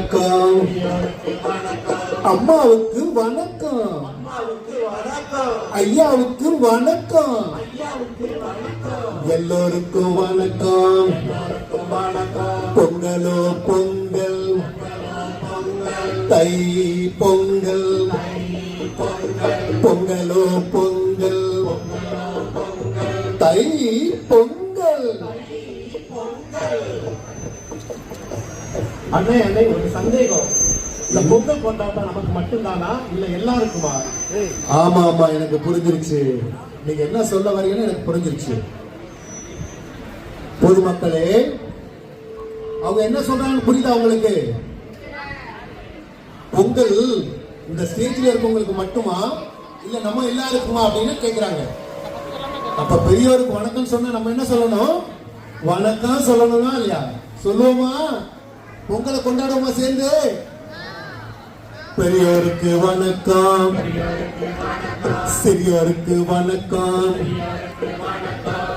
வணக்கம். அம்மாவுக்கு வணக்கம். ஐயாவுக்கு வணக்கம். எல்லோருக்கும் வணக்கம். பொங்கலோ பொங்கல். தை பொங்கல். பொங்கலோ பொங்கல். தை பொங்கல். அண்ணே அண்ணே ஒரு சந்தேகம். இந்த பொங்கல் கொண்டாட்டம் நமக்கு மட்டும்தானா? இல்ல எல்லாருக்குமா? ஆமா ஆமா எனக்கு புரிஞ்சிருச்சு. நீங்க என்ன சொல்ல வரீங்கன்னு எனக்கு புரிஞ்சிருச்சு. பொதுமக்களே அவங்க என்ன சொல்றாங்க புரியுதா உங்களுக்கு? பொங்கல் இந்த ஸ்டேஜ்ல இருக்கவங்களுக்கு மட்டுமா? இல்ல நம்ம எல்லாருக்குமா அப்படின்னு கேக்குறாங்க. அப்ப பெரியவருக்கு வணக்கம் சொன்னா நம்ம என்ன சொல்லணும்? வணக்கம் சொல்லணுமா இல்லையா? சொல்லுவோமா? பொங்கலை கொண்டாடுவோமா சேர்ந்து? பெரியோருக்கு வணக்கம். சிறியோருக்கு வணக்கம்.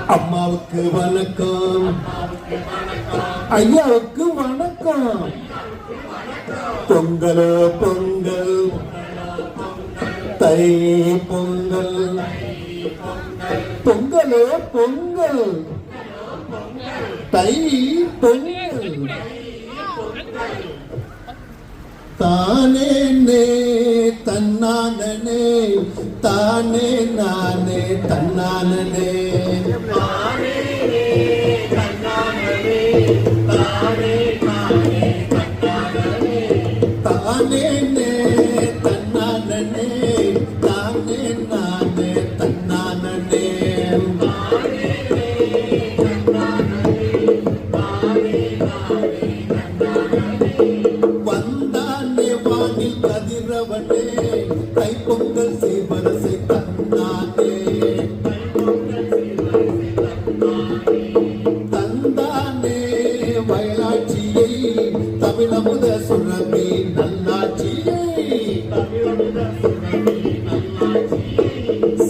அம்மாவுக்கு வணக்கம். ஐயாவுக்கு வணக்கம். பொங்கலோ பொங்கல். தை பொங்கல். பொங்கலோ பொங்கல். தை பொங்கல். தானே நே தன்னானே தானே நானே தன்னானே. தானே நே தன்னானே தானே நானே தன்னானே. தைப்பொங்கல் சீவரசை தந்தானே தந்தானே வயலாட்சியை தமிழமுத சுரமி நல்லாட்சியை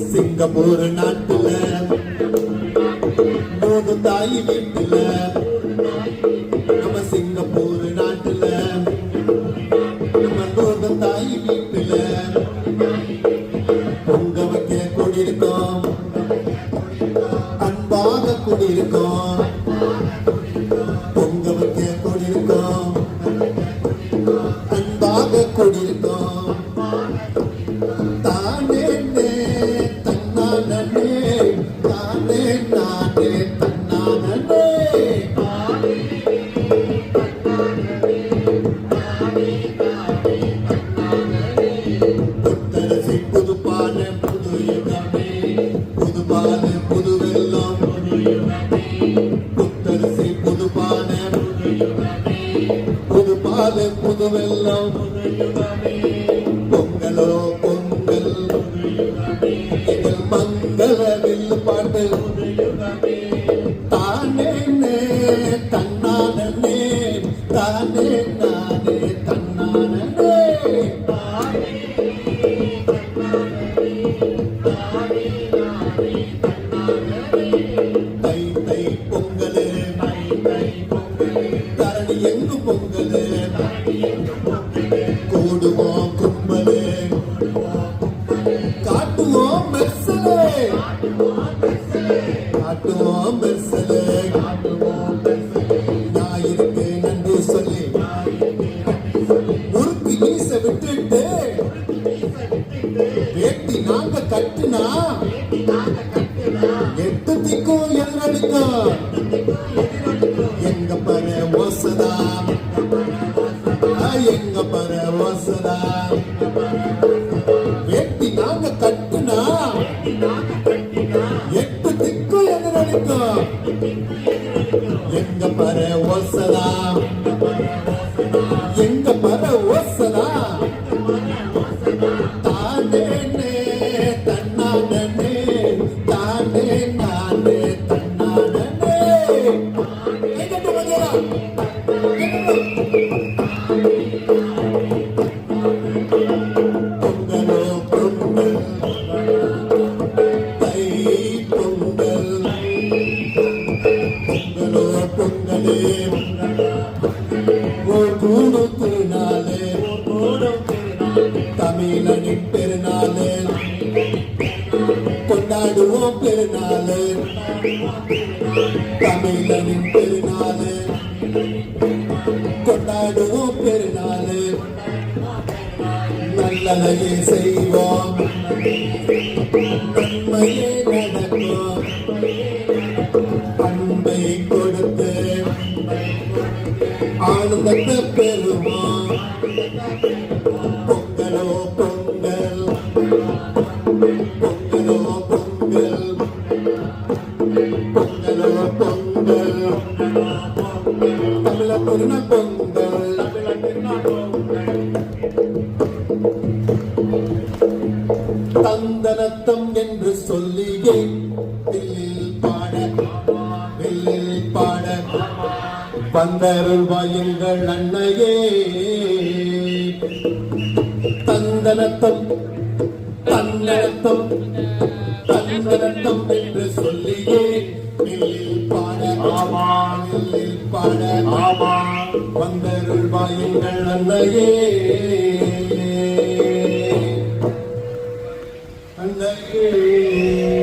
சிங்கப்பூர் நாட்டுல போது தாய் வீட்டுல அன்பாக பொங்கலோ பொங்கல். இதில் மங்கள வில்லு தானே நே தன்னானே தானே விட்டுட்டு வேட்டி நாங்க கட்டுனா எங்க பர ஓசதா எங்க பர ஓசதா தானே நே, தன்னானே தானே நானே தன்னானே. கொண்டாடுவோம் பெருநாளே. தமிழனின் பெருநாளே. கொண்டாடுவோம் பெருநாளே. நல்லதையே செய்வோம். நன்மையே நடக்கும். அன்பை கொடுத்து ஆனந்தத்தை பெறுவோம். வந்தருள் வாயுங்கள் அன்னையே தந்தனத்தம் தந்தனத்தம் தந்தனத்தம் என்று சொல்லியே வில்லில் வந்தருள் வாயுங்கள் அன்னையே அன்னையே